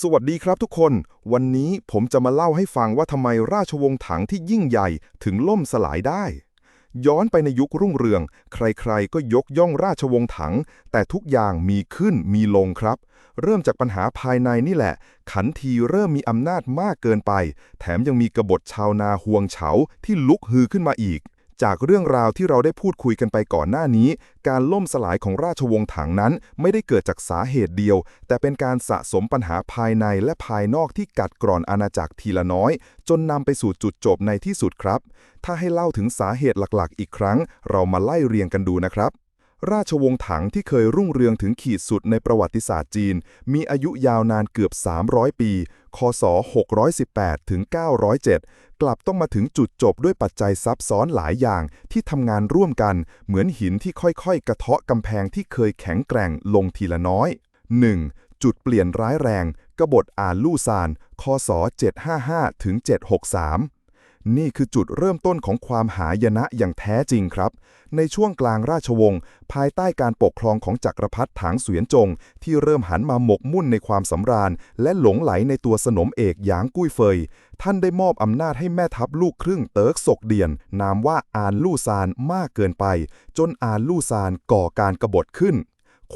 สวัสดีครับทุกคน วันนี้ผมจะมาเล่าให้ฟังว่าทำไมราชวงศ์ถังที่ยิ่งใหญ่ถึงล่มสลายได้ ย้อนไปในยุครุ่งเรือง ใครๆ ก็ยกย่องราชวงศ์ถัง แต่ทุกอย่างมีขึ้นมีลงครับ เริ่มจากปัญหาภายในนี่แหละ ขันทีเริ่มมีอำนาจมากเกินไป แถมยังมีกบฏชาวนาห่วงเฉาที่ลุกฮือขึ้นมาอีก จากเรื่องราวที่เราได้พูดคุยกันไปก่อนหน้านี้ การล่มสลายของราชวงศ์ถังนั้นไม่ได้เกิดจากสาเหตุเดียว แต่เป็นการสะสมปัญหาภายในและภายนอกที่กัดกร่อนอาณาจักรทีละน้อย จนนำไปสู่จุดจบในที่สุดครับ ถ้าให้เล่าถึงสาเหตุหลักๆ อีกครั้ง เรามาไล่เรียงกันดูนะครับ ราชวงศ์ถังที่เคยรุ่งเรืองถึงขีดสุดในประวัติศาสตร์จีน มีอายุยาวนานเกือบ 300 ปี คศ 618 ถึง 907 กลับต้องมาถึงจุดจบด้วยปัจจัยซับซ้อนหลายอย่างที่ทำงานร่วมกัน เหมือนหินที่ค่อยๆ กระเทาะกำแพงที่เคยแข็งแกร่งลงทีละน้อย 1. จุดเปลี่ยนร้ายแรง กบฏอาลู่ซาน คศ 755 ถึง 763 นี่คือจุดเริ่มต้นของความหายนะอย่างแท้จริงครับ ในช่วงกลางราชวงศ์ภายใต้การปกครองของจักรพรรดิถางเสวียนจง ที่เริ่มหันมาหมกมุ่นในความสำราญ และหลงไหลในตัวสนมเอกหยางกุ้ยเฟย ท่านได้มอบอำนาจให้แม่ทัพลูกครึ่งเติร์กศกเดียน นามว่าอานลู่ซานมากเกินไป จนอานลู่ซานก่อการกบฏขึ้น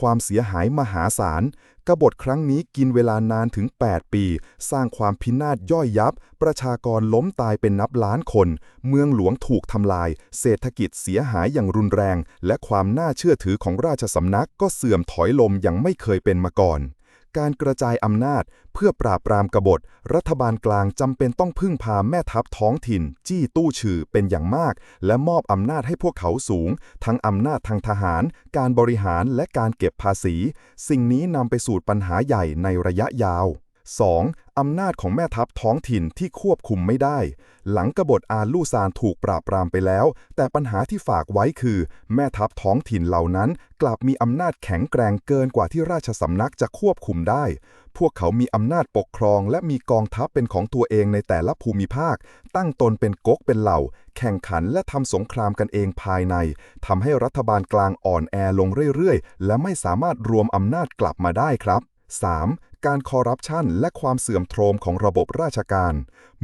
ความเสียหายมหาศาล กบฏครั้งนี้กินเวลานานถึง 8 ปี สร้างความพินาศย่อยยับ ประชากรล้มตายเป็นนับล้านคน เมืองหลวงถูกทำลาย เศรษฐกิจเสียหายอย่างรุนแรง และความน่าเชื่อถือของราชสำนักก็เสื่อมถอยลมอย่างไม่เคยเป็นมาก่อน การกระจายอำนาจ เพื่อปราบปรามกบฏ รัฐบาลกลางจำเป็นต้องพึ่งพาแม่ทัพท้องถิ่น จี้ตู้ฉือเป็นอย่างมาก และมอบอำนาจให้พวกเขาสูง ทั้งอำนาจทางทหาร การบริหารและการเก็บภาษี สิ่งนี้นำไปสู่ปัญหาใหญ่ในระยะยาว 2. อำนาจของแม่ทัพท้องถิ่นที่ควบคุมไม่ได้ หลังกบฏอาลูซานถูกปราบปรามไปแล้ว แต่ปัญหาที่ฝากไว้คือ แม่ทัพท้องถิ่นเหล่านั้น กลับมีอำนาจแข็งแกร่งเกินกว่าที่ราชสำนักจะควบคุมได้ พวกเขามีอำนาจปกครอง และมีกองทัพเป็นของตัวเองในแต่ละภูมิภาค ตั้งตนเป็นก๊กเป็นเหล่า แข่งขันและทำสงครามกันเองภายในทำให้รัฐบาลกลางอ่อนแอลงเรื่อยๆ และไม่สามารถรวมอำนาจกลับมาได้ครับ 3. การคอร์รัปชันและความเสื่อมโทรมของระบบราชการ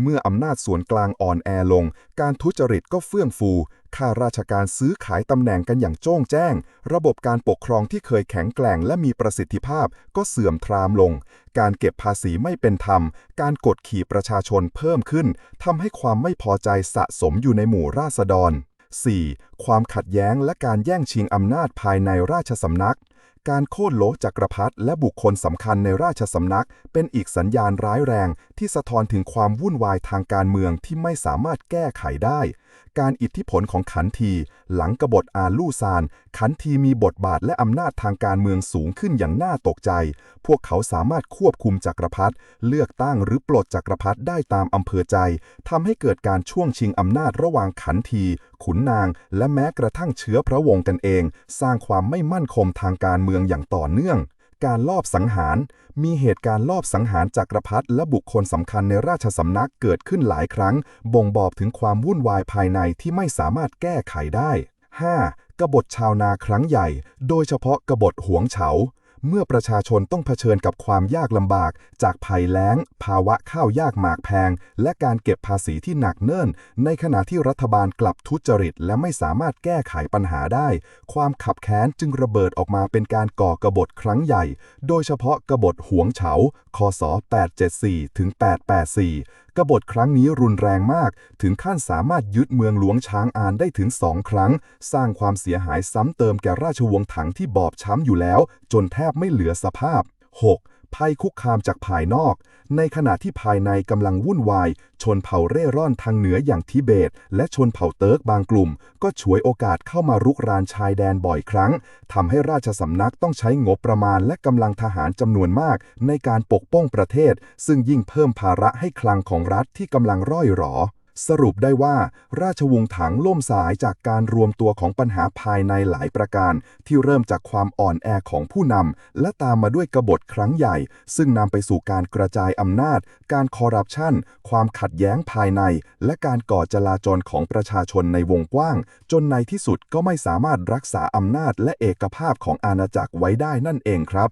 เมื่ออำนาจส่วนกลางอ่อนแอลง การทุจริตก็เฟื่องฟูข้าราชการซื้อขายตำแหน่งกันอย่างโจ้งแจ้ง ระบบการปกครองที่เคยแข็งแกร่งและมีประสิทธิภาพก็เสื่อมทรามลง การเก็บภาษีไม่เป็นธรรม การกดขี่ประชาชนเพิ่มขึ้นทำให้ความไม่พอใจสะสมอยู่ในหมู่ราษฎร 4. ความขัดแย้งและการแย่งชิงอำนาจภายในราชสำนัก การโค่นโลจักรพรรดิและบุคคลสำคัญในราชสำนัก เป็นอีกสัญญาณร้ายแรงที่สะท้อนถึงความวุ่นวายทางการเมืองที่ไม่สามารถแก้ไขได้ การอิทธิพลของขันทีหลังกบฏอาลู่ซาน ขันทีมีบทบาทและอำนาจทางการเมืองสูงขึ้นอย่างน่าตกใจ พวกเขาสามารถควบคุมจักรพรรดิเลือกตั้งหรือปลดจักรพรรดิได้ตามอำเภอใจทำให้เกิดการช่วงชิงอำนาจระหว่างขันที ขุนนาง และแม้กระทั่งเชื้อพระวงศ์กันเอง สร้างความไม่มั่นคงทางการเมืองอย่างต่อเนื่อง การลอบสังหาร มีเหตุการณ์ลอบสังหารจักรพรรดิและบุคคลสำคัญในราชสำนักเกิดขึ้นหลายครั้ง บ่งบอกถึงความวุ่นวายภายในที่ไม่สามารถแก้ไขได้ 5. กบฏชาวนาครั้งใหญ่ โดยเฉพาะกบฏหวงเฉา เมื่อประชาชนต้องเผชิญกับความยากลำบาก จากภัยแล้ง ภาวะข้าวยากหมากแพง และการเก็บภาษีที่หนักเนิ่น ในขณะที่รัฐบาลกลับทุจริต และไม่สามารถแก้ไขปัญหาได้ ความขับแค้นจึงระเบิดออกมาเป็นการก่อกบฏครั้งใหญ่ โดยเฉพาะกบฏหวงเฉาคศ874ถึง884 กบฏครั้งนี้รุนแรงมาก ถึงขั้นสามารถยึดเมืองหลวงช้างอานได้ถึงสองครั้ง สร้างความเสียหายซ้ำเติมแก่ราชวงศ์ถังที่บอบช้ำอยู่แล้ว จนแทบไม่เหลือสภาพ 6. ภัยคุกคามจากภายนอก ในขณะที่ภายในกำลังวุ่นวาย ชนเผ่าเร่ร่อนทางเหนืออย่างทิเบต และชนเผ่าเติร์กบางกลุ่ม ก็ฉวยโอกาสเข้ามารุกรานชายแดนบ่อยครั้งทำให้ราชสำนักต้องใช้งบประมาณและกำลังทหารจำนวนมาก ในการปกป้องประเทศ ซึ่งยิ่งเพิ่มภาระให้คลังของรัฐที่กำลังร่อยหรอ สรุปได้ว่าราชวงศ์ถังล่มสายจากการรวมตัวของปัญหาภายในหลายประการ ที่เริ่มจากความอ่อนแอของผู้นำและตามมาด้วยกบฏครั้งใหญ่ ซึ่งนำไปสู่การกระจายอำนาจ การคอร์รัปชันความขัดแย้งภายใน และการก่อจลาจลของประชาชนในวงกว้าง จนในที่สุดก็ไม่สามารถรักษาอำนาจและเอกภาพของอาณาจักรไว้ได้นั่นเองครับ